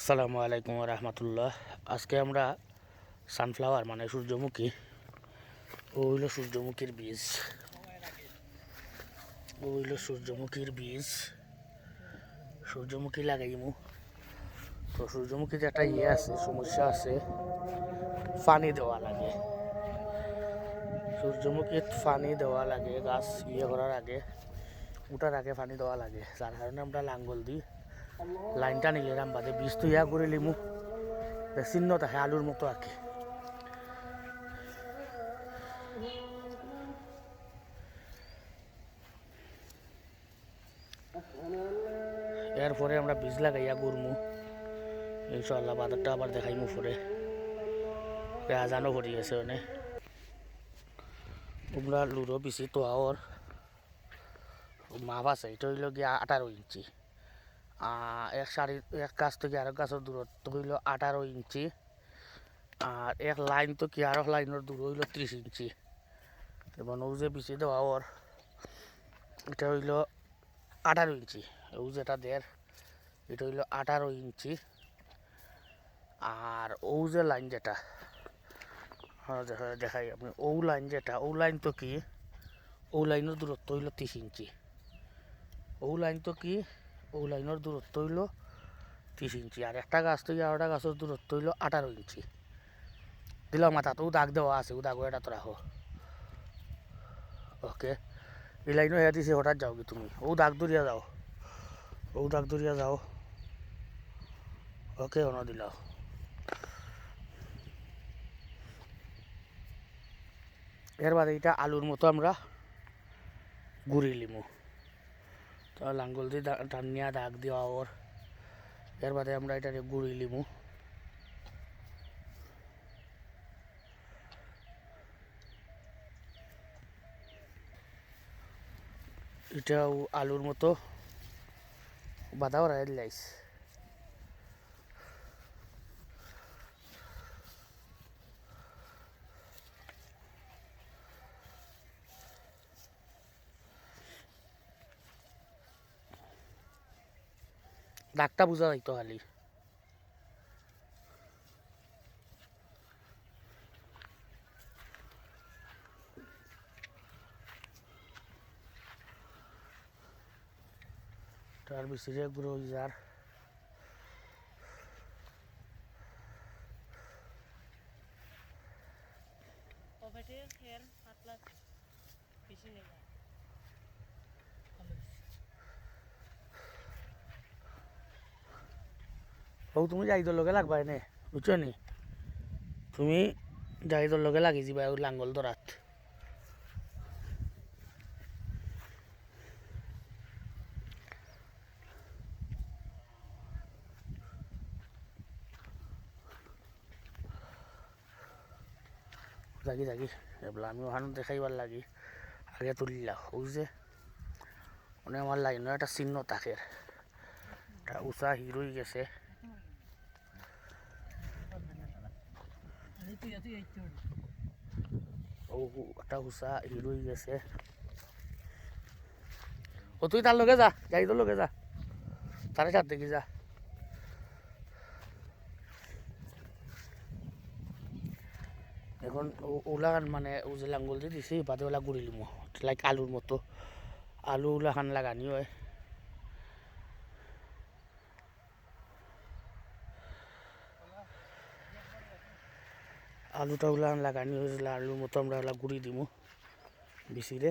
আসসালামু আলাইকুম রহমতুল্লাহ। আজকে আমরা সানফ্লাওয়ার মানে সূর্যমুখী। ও হইল সূর্যমুখীর বীজ। ও হইল সূর্যমুখীর বীজ। সূর্যমুখী লাগাইমু। তো সূর্যমুখীতে একটা ইয়ে আছে, সমস্যা আছে, পানি দেওয়া লাগে। সূর্যমুখীত পানি দেওয়া লাগে, গাছ ইয়ে করার আগে, উঠার আগে পানি দেওয়া লাগে। যার কারণে আমরা লাঙ্গল দিই। লাইনটা নিলে রাম বাদে বীজ তো ইয়া করে লিমু চিহ্ন থাকে আলুর মতো আর এরপরে আমরা বীজ লাগাইয়া গুরমু ইনশাল্লাহ বাজারটা আবার দেখাইমু পরে আজানও ভরি আছে মানে। তোমরা লুরো বেশি তো আর মাপ আছে এটা হইল গিয়া আঠারো ইঞ্চি। এক সারি এক গাছ থেকে আরেক গাছের দূরত্ব হইল আঠারো ইঞ্চি। আর এক লাইন তো কি আরও লাইনের দূর হইল ত্রিশ ইঞ্চি। এবং ও যে বিচি দেওয়া ওর এটা হইল আঠারো ইঞ্চি। ও যেটা দের এটা হইল আঠারো ইঞ্চি। আর ও যে লাইন যেটা হ্যাঁ, দেখাই আপনি ও লাইন যেটা ও লাইন তো কি ও লাইনের দূরত্ব হইল ত্রিশ ইঞ্চি। ও লাইন তো কি ও লাইনের দূরত্ব হইল ত্রিশ ইঞ্চি আর একটা গাছ থেকে আরেকটা গাছের দূরত্ব হইল আঠারো ইঞ্চি। দিলাম মাথাতেও দাগ দেওয়া আছে ও দাগও এটা তো রাখো ওকে এই লাইনও হেয়া দিছে, হঠাৎ যাও কি তুমি? ও দাগ দূরিয়া যাও। ও দাগ দূরিয়া যাও। ওকে অন দিলাও এর বাদে এটা আলুর মতো আমরা গুড়ি লিমু। লাঙ্গল দিয়ে টানিয়া দাগ দেওয়া ওর এর বাদে আমরা এটা গুড়ি লিমু। এটাও আলুর মতো। বাদাও রায় লাইস। দাগটা বোঝা যাইতো খালি। তার গুঁড়ো হয়ে যার। পাতলা বেশি নেই ও তুমি জাহিদর লগে লাগবা এনে বুঝছ নি? তুমি জাহিদর লগে লাগি যাবা ওই লাঙ্গল ধরাত জাগি জাগি এবার আমি ওখানে দেখাইবার লাগি। আগে তুলিলা ও যে মানে আমার লাইনের একটা চিহ্ন থাকে। একটা উষা হিরোই গেছে। একটা তুই তার লগে যা যাই তোর লগে যা। তারে সাথে দেখি যা। এখন ও- ওলা খান মানে ও যে লাঙ্গল দিয়ে দিছি বাদে ওলা গুড়ি লাইক আলুর মতো। আলু ওলা খান লাগানি হয়। আলুটা ওলা লাগানি হয়েছিল আলুর মতো আমরা ওলা গুড়ি দিমু। বেশিরে।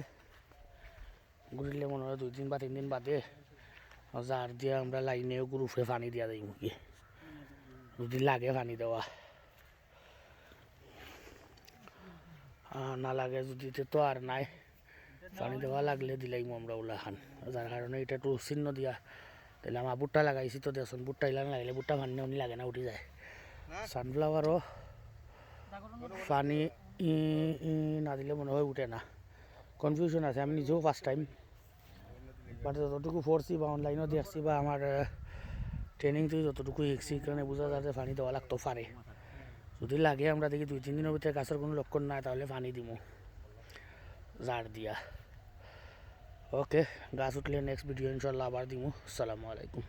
গুড়িলে মনে হয় দুই দিন বা তিন দিন বাদে জার দিয়ে আমরা লাইনেও গ্রুপে পানি দিয়া দিই মুখে যদি লাগে পানি দেওয়া। না লাগে যদি তে আর নাই। পানি দেওয়া লাগলে দিলাইমু আমরা ওলা খান। যার কারণে এটা একটু চিহ্ন দিয়া তাহলে আমার বুটটা লাগাইছি তো দেখুন বুটটা ইলান লাগলে বুটটা মান্য উনি লাগে না উঠি যায়। সানফ্লাওয়ারও পানি না দিলে মনে হয় উঠে না। কনফিউশন আছে, আমি নিজেও ফার্স্ট টাইম বাট যতটুকু পড়ছি বা অনলাইনেও দেখছি বা আমার ট্রেনিং থেকে যতটুকু শিখছি কারণে বোঝা যায় যে পানি দেওয়া লাগতো পারে যদি লাগে আমরা দেখি, দুই, তিন দিনের ভিতরে গাছের কোনো লক্ষণ নাই, তাহলে পানি দিমু। জার দিয়া। ওকে গাছ উঠলে নেক্সট ভিডিও ইনশাল্লাহ আবার দিমু। আসসালামু আলাইকুম।